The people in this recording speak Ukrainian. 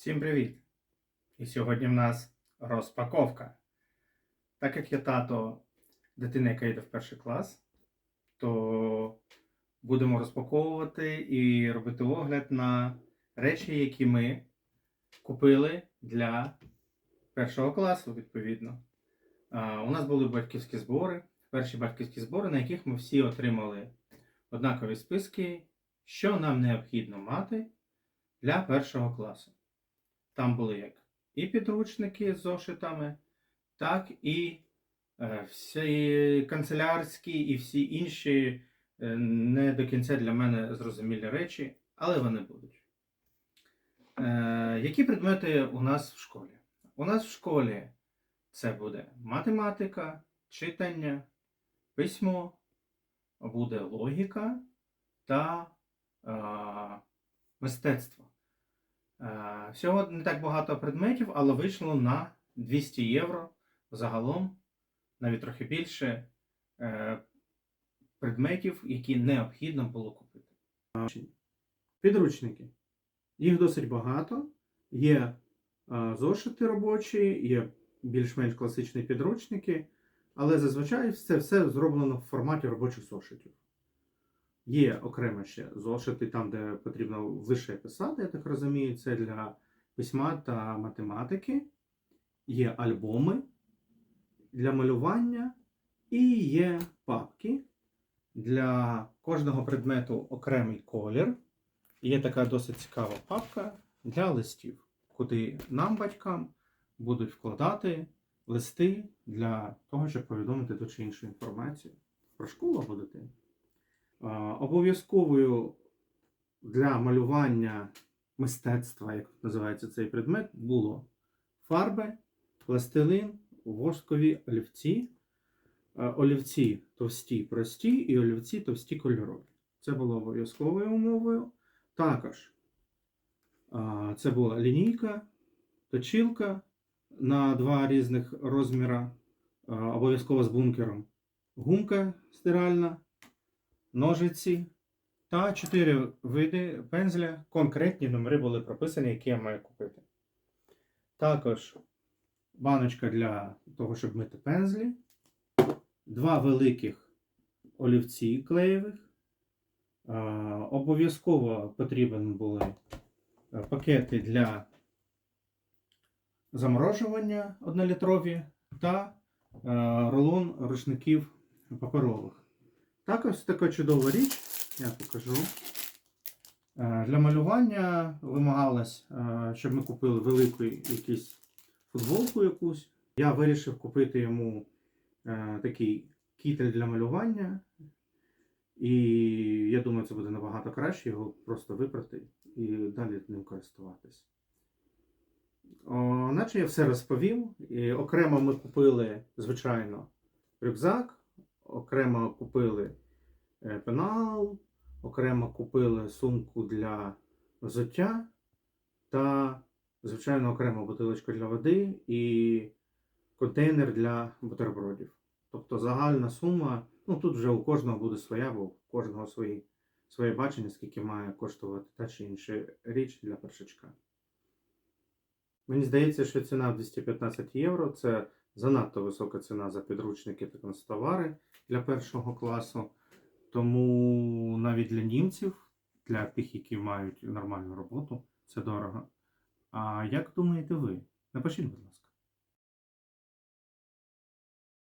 Всім привіт! І сьогодні в нас розпаковка. Так як я тато дитини, яка йде в перший клас, то будемо розпаковувати і робити огляд на речі, які ми купили для першого класу, відповідно. У нас були батьківські збори, перші батьківські збори, на яких ми всі отримали однакові списки, що нам необхідно мати для першого класу. Там були як і підручники з зошитами, так і е, всі канцелярські і всі інші е, не до кінця для мене зрозумілі речі, але вони будуть. Е, які предмети у нас в школі? У нас в школі це буде математика, читання, письмо, буде логіка та е, мистецтво. Е, Всього не так багато предметів, але вийшло на 200 євро загалом, навіть трохи більше е, предметів, які необхідно було купити. Підручники. Їх досить багато. Є е, зошити робочі, є більш-менш класичні підручники, але зазвичай це все зроблено в форматі робочих зошитів. Є окремо ще зошити, там, де потрібно лише писати, я так розумію, це для письма та математики. Є альбоми для малювання і є папки. Для кожного предмету окремий колір. Є така досить цікава папка для листів, куди нам, батькам, будуть вкладати листи для того, щоб повідомити ту чи іншу інформацію про школу або дитину. Обов'язковою для малювання мистецтва, як називається цей предмет, було фарби, пластилин, воскові олівці, олівці товсті прості і олівці товсті кольорові. Це було обов'язковою умовою. Також це була лінійка, точилка на два різних розміра, обов'язково з бункером, гумка стиральна, ножиці та чотири види пензля. Конкретні номери були прописані, які я маю купити. Також баночка для того, щоб мити пензлі, два великих олівці клеєвих. Обов'язково потрібні були е, пакети для заморожування однолітрові та е, рулон рушників паперових. Також така чудова річ, я покажу. Е, Для малювання вимагалось, е, щоб ми купили велику якусь футболку якусь. Я вирішив купити йому е, такий кітель для малювання. І я думаю, це буде набагато краще його просто випрати і далі ним користуватись. Наче я все розповів. І окремо ми купили, звичайно, рюкзак, окремо купили е, пенал, окремо купили сумку для взуття та, звичайно, окремо бутилочку для води і контейнер для бутербродів. Тобто загальна сума, ну тут вже у кожного буде своя, бо у кожного свої, своє бачення, скільки має коштувати та чи інша річ для першачка. Мені здається, що ціна в 215 євро це занадто висока ціна за підручники та констовари для першого класу. Тому навіть для німців, для тих, які мають нормальну роботу, це дорого. А як думаєте ви? Напишіть, будь ласка.